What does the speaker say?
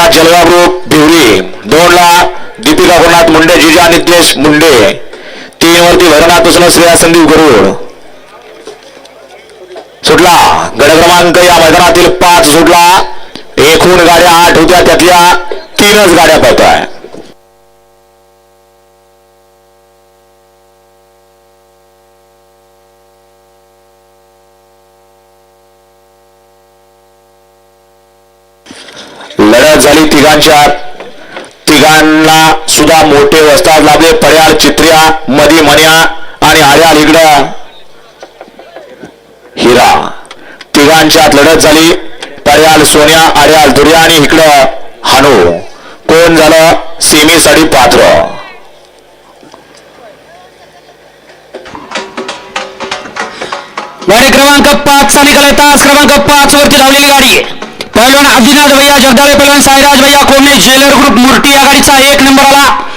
ला जलवाबरूप भिवरी दोनला दीपिका गुरुनाथ मुंडे जिजा नितेश मुंडे. तीनवरती भैरवनाथ उचल श्रेया संदीप गरुड. सुटला. गड क्रमांक या मैदानातील पाच सुटला. एकूण गाड्या आठ होत्या त्यातल्या तीनच गाड्या पाहतोय लढत झाली तिघांच्या तिघांना सुद्धा मोठे वस्ताद लाभले. पर्याल चित्र्या मधी मन्या आणि आर्याल इकडं. हिरा. तिघांच्यात लढत झाली. पर्याल सोन्या आर्याल दुर्या आणि इकडं हानू. कोण झालं? सेमीसाठी पात्र. गाडी क्रमांक पाच चा निकाल तास क्रमांक पाच वरती लावलेली गाडी. पहलवान आदिनाथ भैया जगदाळे पहलवान साईराज भैया कोमने ज्वेलर ग्रुप मुर्टी या गाडीचा एक नंबर आला